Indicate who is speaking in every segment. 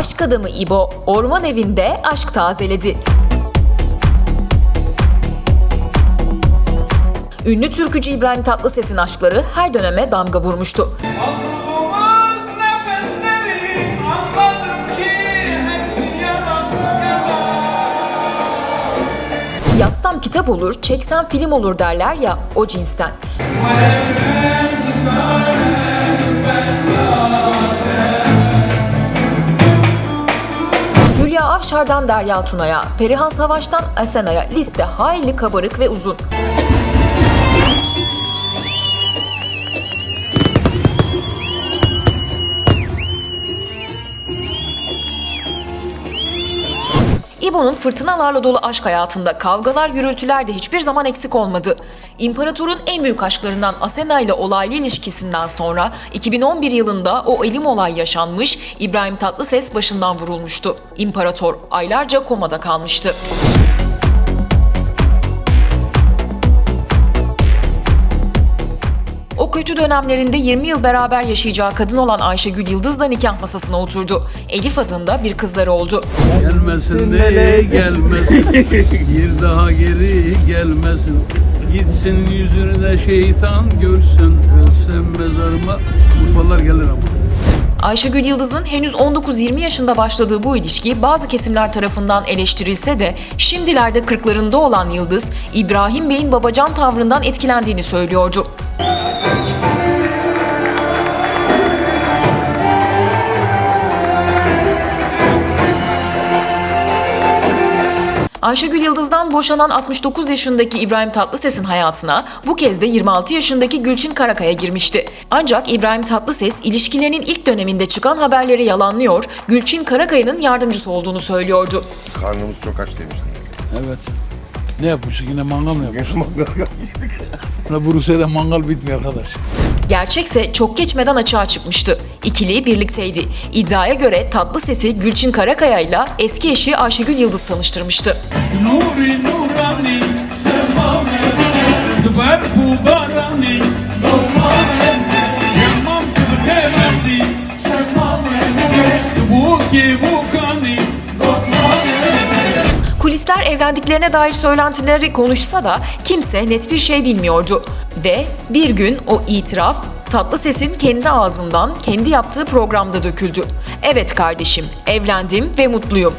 Speaker 1: Aşk adamı İbo, orman evinde aşk tazeledi. Ünlü türkücü İbrahim Tatlıses'in aşkları her döneme damga vurmuştu. Yazsam kitap olur, çeksem film olur derler ya o cinsten. Hülya Avşar'dan Derya Tuna'ya, Perihan Savaş'tan Asena'ya liste hayli kabarık ve uzun. İbo'nun fırtınalarla dolu aşk hayatında kavgalar, gürültüler de hiçbir zaman eksik olmadı. İmparatorun en büyük aşklarından Asena ile olaylı ilişkisinden sonra 2011 yılında o elim olay yaşanmış, İbrahim Tatlıses başından vurulmuştu. İmparator aylarca komada kalmıştı. O kötü dönemlerinde 20 yıl beraber yaşayacağı kadın olan Ayşegül Yıldız'la nikah masasına oturdu. Elif adında bir kızları oldu.
Speaker 2: Gelmesin de gelmesin Bir daha geri gelmesin Gitsin yüzünü de şeytan görsün Ölsem mezarıma Urfalar gelir ama
Speaker 1: Ayşegül Yıldız'ın henüz 19-20 yaşında başladığı bu ilişki bazı kesimler tarafından eleştirilse de şimdilerde 40'larında olan Yıldız, İbrahim Bey'in babacan tavrından etkilendiğini söylüyordu. Ayşegül Yıldız'dan boşanan 69 yaşındaki İbrahim Tatlıses'in hayatına bu kez de 26 yaşındaki Gülçin Karakaya girmişti. Ancak İbrahim Tatlıses ilişkilerinin ilk döneminde çıkan haberleri yalanlıyor, Gülçin Karakaya'nın yardımcısı olduğunu söylüyordu.
Speaker 3: Karnımız çok aç demiştiniz.
Speaker 2: Evet Ne yapmışsın yine mangal mı yapmışsın?
Speaker 3: Mangal yapmıştık.
Speaker 2: Bu Rusya'da mangal bitmiyor arkadaş
Speaker 1: Gerçekse çok geçmeden açığa çıkmıştı. İkili birlikteydi. İddiaya göre Tatlıses'i Gülçin Karakaya ile eski eşi Ayşegül Yıldız tanıştırmıştı.
Speaker 4: Nuri nurani bu
Speaker 1: Kulisler evlendiklerine dair söylentileri konuşsa da kimse net bir şey bilmiyordu. Ve bir gün o itiraf Tatlıses'in kendi ağzından kendi yaptığı programda döküldü. Evet kardeşim, evlendim ve mutluyum.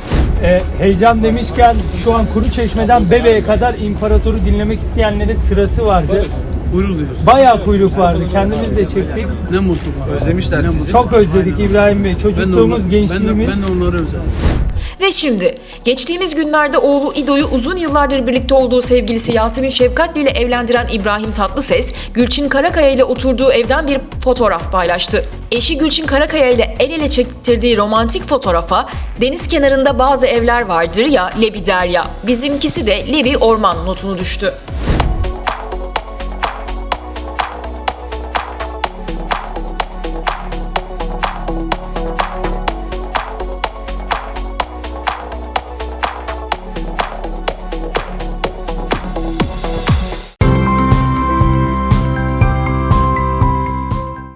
Speaker 5: E, heyecan demişken şu an Kuru Çeşme'den Bebe'ye kadar İmparatoru dinlemek isteyenlerin sırası vardı.
Speaker 2: Kuyruk diyorsun
Speaker 5: Bayağı kuyruk vardı. Kendimiz de çektik.
Speaker 2: Ne mutlu bana Özlemişler mutlu.
Speaker 5: Çok özledik İbrahim Bey.
Speaker 2: ben de,
Speaker 5: Çocukluğumuz,
Speaker 2: onları, ben,
Speaker 5: gençliğimiz.
Speaker 2: de, ben de onları özledim
Speaker 1: Ve şimdi geçtiğimiz günlerde oğlu İdo'yu uzun yıllardır birlikte olduğu sevgilisi Yasemin Şefkatli ile evlendiren İbrahim Tatlıses, Gülçin Karakaya ile oturduğu evden bir fotoğraf paylaştı. Eşi Gülçin Karakaya ile el ele çektirdiği romantik fotoğrafa deniz kenarında bazı evler vardır ya Lebi Derya, bizimkisi de Lebi Orman notunu düştü.